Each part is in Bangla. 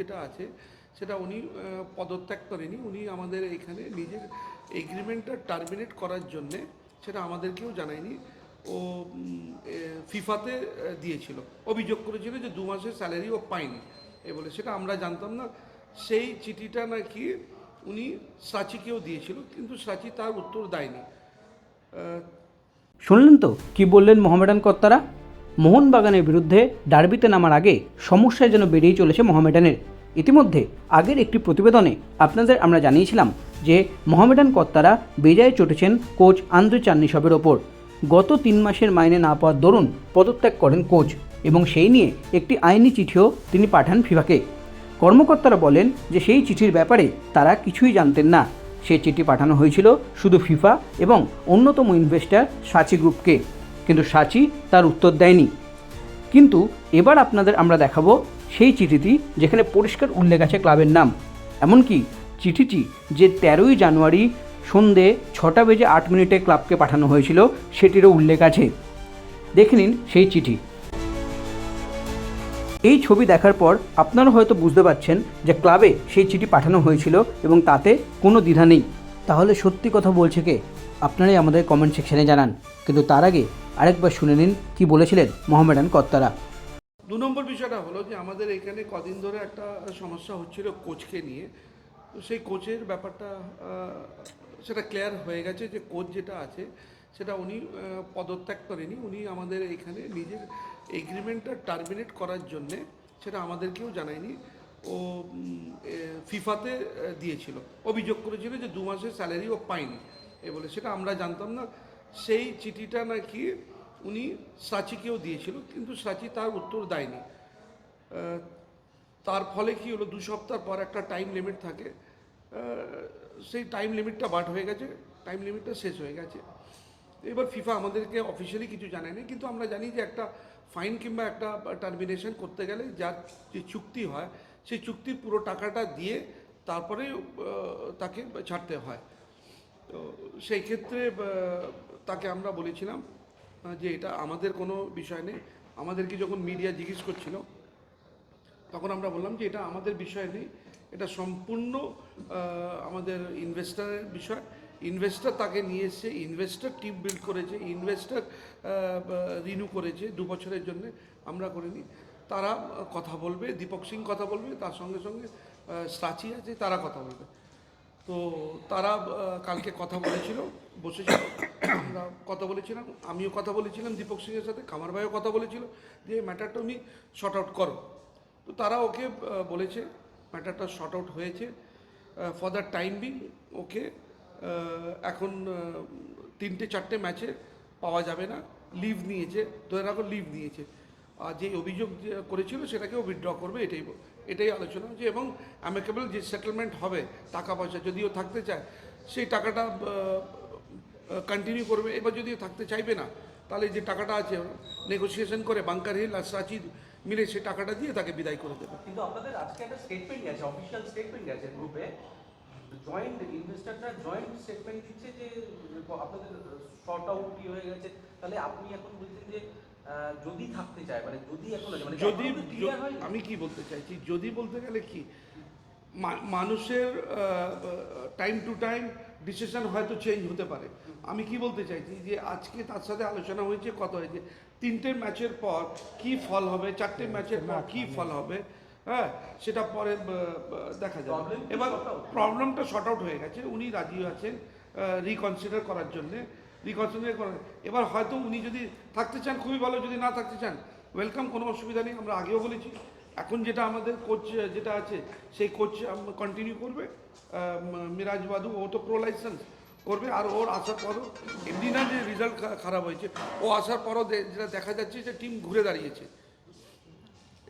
যেটা আছে, সেটা উনি পদত্যাগ করেনি। উনি আমাদের এখানে নিজের এগ্রিমেন্টটা টার্মিনেট করার জন্যে সেটা আমাদেরকেও জানায়নি। ও ফিফাতে দিয়েছিল। অভিযোগ করেছিল যে দু মাসের স্যালারি ও পায়নি। এ বলে, সেটা আমরা জানতাম না। সেই চিঠিটা নাকি উনি সাচিকেও দিয়েছিল, কিন্তু সাচি তার উত্তর দেয়নি। শুনলেন তো? কি বললেন মোহামেডান কর্তারা? মোহনবাগানের বিরুদ্ধে ডার্বিতে নামার আগে সমস্যায় যেন বেরিয়ে চলেছে মোহামেডানের। ইতিমধ্যে আগের একটি প্রতিবেদনে আপনাদের আমরা জানিয়েছিলাম যে মোহামেডান কর্তারা বেজায় চটেছেন কোচ আন্দ্রে চান্নিসবের ওপর। গত তিন মাসের মাইনে না পাওয়ার দরুন পদত্যাগ করেন কোচ এবং সেই নিয়ে একটি আইনি চিঠিও তিনি পাঠান ফিফাকে। কর্মকর্তারা বলেন যে সেই চিঠির ব্যাপারে তারা কিছুই জানতেন না। সে চিঠি পাঠানো হয়েছিল শুধু ফিফা এবং অন্যতম ইনভেস্টর সাচি গ্রুপকে। কিন্তু সাচি তার উত্তর দেয়নি। কিন্তু এবার আপনাদের আমরা দেখাবো সেই চিঠিটি যেখানে পরিষ্কার উল্লেখ আছে ক্লাবের নাম। এমনকি চিঠিটি যে তেরোই জানুয়ারি সন্ধে ছটা বেজে আট মিনিটে ক্লাবকে পাঠানো হয়েছিল, সেটিরও উল্লেখ আছে। দেখে নিন সেই চিঠি। এই ছবি দেখার পর আপনারা হয়তো বুঝতে পারছেন যে ক্লাবে সেই চিঠি পাঠানো হয়েছিল এবং তাতে কোনো দ্বিধা নেই। তাহলে সত্যি কথা বলছে কে? আপনারাই আমাদের কমেন্ট সেকশনে জানান। কিন্তু তার আগে আরেকবার শুনে নিন কি বলেছিলেন মোহামেডান কর্তারা। দু নম্বর বিষয়টা হলো যে আমাদের এখানে কদিন ধরে একটা সমস্যা হচ্ছিল কোচকে নিয়ে। তো সেই কোচের ব্যাপারটা সেটা ক্লিয়ার হয়ে গেছে যে কোচ যেটা আছে, সেটা উনি পদত্যাগ করেনি। উনি আমাদের এখানে নিজের এগ্রিমেন্টটা টার্মিনেট করার জন্যে সেটা আমাদেরকেও জানায়নি। ও ফিফাতে দিয়েছিল। অভিযোগ করেছিল যে দু মাসের স্যালারি ও পায়নি। এ বলে সেটা আমরা জানতাম না। সেই চিঠিটা নাকি উনি সাচিকেও দিয়েছিল, কিন্তু সাচি তার উত্তর দেয়নি। তার ফলে কি হলো, দু সপ্তাহ পর একটা টাইম লিমিট থাকে। সেই টাইম লিমিটটা বাট হয়ে গেছে টাইম লিমিটটা শেষ হয়ে গেছে। এবার ফিফা আমাদেরকে অফিসিয়ালি কিছু জানায়নি, কিন্তু আমরা জানি যে একটা ফাইন কিংবা একটা টার্মিনেশন করতে গেলে যার যে চুক্তি হয়, সেই চুক্তির পুরো টাকাটা দিয়ে তারপরে তাকে ছাড়তে হয়। তো সেই ক্ষেত্রে তাকে আমরা বলেছিলাম যে এটা আমাদের কোনো বিষয় নেই। আমাদেরকে যখন মিডিয়া জিজ্ঞেস করছিল, তখন আমরা বললাম যে এটা আমাদের বিষয় নেই। এটা সম্পূর্ণ আমাদের ইনভেস্টারের বিষয়। ইনভেস্টার তাকে নিয়ে এসছে ইনভেস্টার টিম বিল্ড করেছে ইনভেস্টার রিনিউ করেছে দু বছরের জন্য, আমরা করিনি। তারা কথা বলবে, দীপক সিং কথা বলবে, তার সঙ্গে সঙ্গে স্টাচি আছে, তারা কথা বলবে। তো তারা কালকে কথা বলেছিল, বসেছিল। কথা বলেছিলাম, আমিও কথা বলেছিলাম, দীপক সিংয়ের সাথে কামার ভাইও কথা বলেছিল, যে ম্যাটারটা উনি শর্ট আউট করো। তো তারা ওকে বলেছে ম্যাটারটা শর্ট আউট হয়েছে for the time being okay এখন তিনটে, চারটে ম্যাচে পাওয়া যাবে না। লিভ নিয়েছে, ধরে রাখো লিভ নিয়েছে। যে অভিযোগ করেছিল সেটাকেও উইথড্র করবে, এটাই এটাই আলোচনা যে এবং অ্যামিকেবল যে সেটেলমেন্ট হবে টাকা পয়সা যদিও থাকতে চায়, সেই টাকাটা কন্টিনিউ করবে। এবার যদিও থাকতে চাইবে না, তাহলে যে টাকাটা আছে নেগোসিয়েশন করে বাংকার হিল আর সাচি মিলে সেই টাকাটা দিয়ে তাকে বিদায় করে দেবে। কিন্তু আপনাদের আজকে একটা স্টেটমেন্ট গেছে অফিসিয়াল স্টেটমেন্ট গেছে গ্রুপে জয়েন্ট ইনভেস্টররা জয়েন্ট স্টেটমেন্ট দিচ্ছে যে আপনাদের শর্ট আউট কি হয়ে গেছে। তাহলে আপনি এখন বলছেন যে যদি থাকতে চায় মানে যদি এখন মানে যদি আমি কি বলতে চাইছি যদি বলতে গেলে কি মা- মানুষের টাইম টু টাইম ডিসিশন হয়তো চেঞ্জ হতে পারে। আমি কি বলতে চাইছি যে আজকে তার সাথে আলোচনা হয়েছে কত হয়েছে তিনটে ম্যাচের পর কি ফল হবে চারটে ম্যাচের পর কি ফল হবে হ্যাঁ সেটা পরে দেখা যাবে। এবার প্রবলেমটা শর্ট আউট হয়ে গেছে উনি রাজি আছেন রিকনসিডার করার জন্যে। রিকনসিডার করার এবার হয়তো উনি যদি থাকতে চান, খুবই ভালো, যদি না থাকতে চান ওয়েলকাম কোনো অসুবিধা নেই, আমরা আগেও বলেছি। এখন যেটা আমাদের কোচ যেটা আছে, সেই কোচ কন্টিনিউ করবে। মিরাজ বাদু, ও তো প্রো লাইসেন্স করবে, আর ওর আসার পরও এমনি না যে রেজাল্ট খারাপ হয়েছে, ও আসার পরও যেটা দেখা যাচ্ছে যে টিম ঘুরে দাঁড়িয়েছে।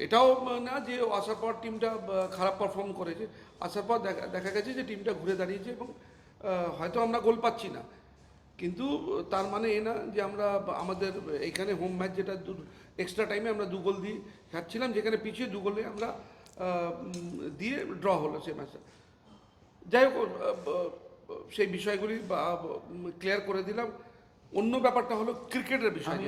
এটাও না যে আসার পর টিমটা খারাপ পারফর্ম করেছে, আসার পর দেখা গেছে যে টিমটা ঘুরে দাঁড়িয়েছে এবং হয়তো আমরা গোল পাচ্ছি না। কিন্তু তার মানে এ না যে আমরা আমাদের এখানে হোম ম্যাচ যেটা এক্সট্রা টাইমে আমরা দুগোল দিয়ে খাচ্ছিলাম যেখানে পিছিয়ে দুগোলে আমরা দিয়ে ড্র হলো সেই ম্যাচটা যাই হোক সেই বিষয়গুলি ক্লিয়ার করে দিলাম। অন্য ব্যাপারটা হলো ক্রিকেটের বিষয়